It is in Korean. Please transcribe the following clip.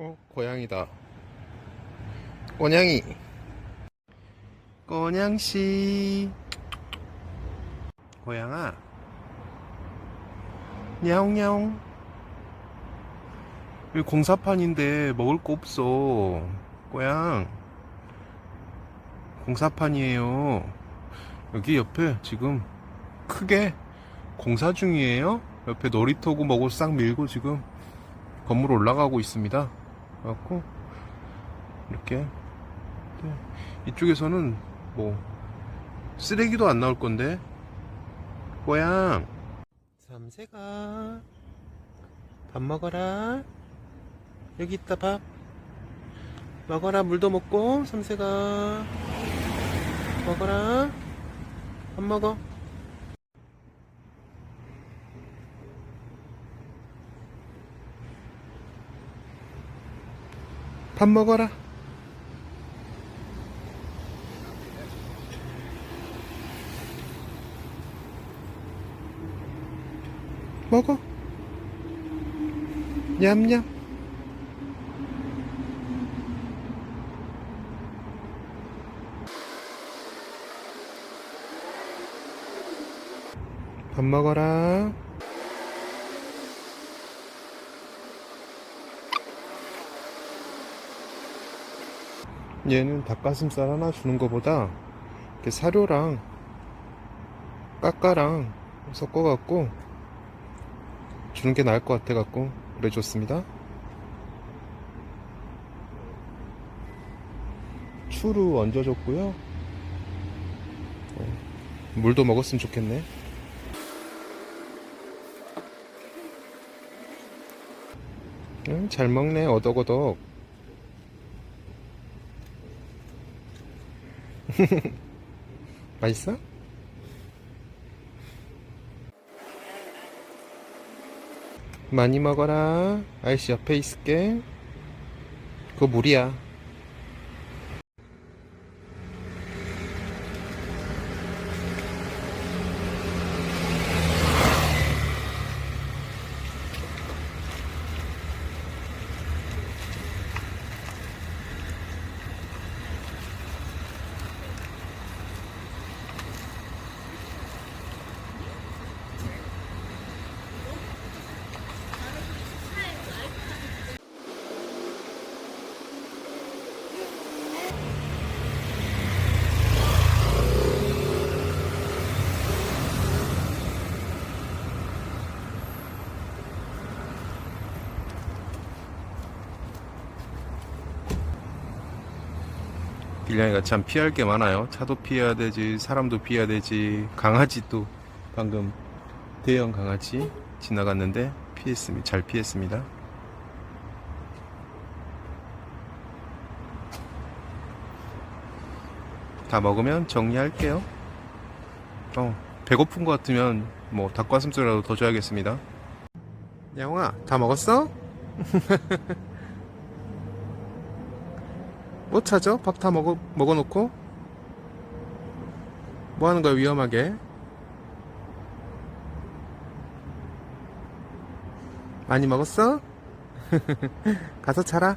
어, 고양이다. 꼬냥이. 꼬냥씨. 고양아. 냐옹냐옹. 여기 공사판인데 먹을 거 없어. 꼬양. 공사판이에요. 여기 옆에 지금 크게 공사 중이에요. 옆에 놀이터고 뭐고 싹 밀고 지금 건물 올라가고 있습니다. 그래갖고 이렇게. 네. 이쪽에서는 뭐 쓰레기도 안 나올 건데. 꼬양 삼세가. 밥 먹어라. 여기 있다 밥. 먹어라 물도 먹고 삼세가. 먹어라. 밥 먹어 밥 먹어라. 먹어. 냠냠. 밥 먹어라. 얘는 닭가슴살 하나 주는 것보다 이렇게 사료랑 까까랑 섞어 갖고 주는 게 나을 것 같아 갖고 그래 줬습니다. 추루 얹어 줬고요. 어, 물도 먹었으면 좋겠네. 응, 잘 먹네, 어덕어덕. 맛있어? 많이 먹어라. 아이씨 옆에 있을게. 그거 물이야. 빌량이가 참 피할 게 많아요. 차도 피해야 되지, 사람도 피해야 되지, 강아지도 방금 대형 강아지 지나갔는데 피했습니다. 잘 피했습니다. 다 먹으면 정리할게요. 어, 배고픈 것 같으면 뭐 닭가슴살이라도 더 줘야겠습니다. 양홍아, 다 먹었어? 뭐 찾아? 밥 다 먹어, 먹어놓고? 뭐 하는 거야, 위험하게? 많이 먹었어? 가서 자라.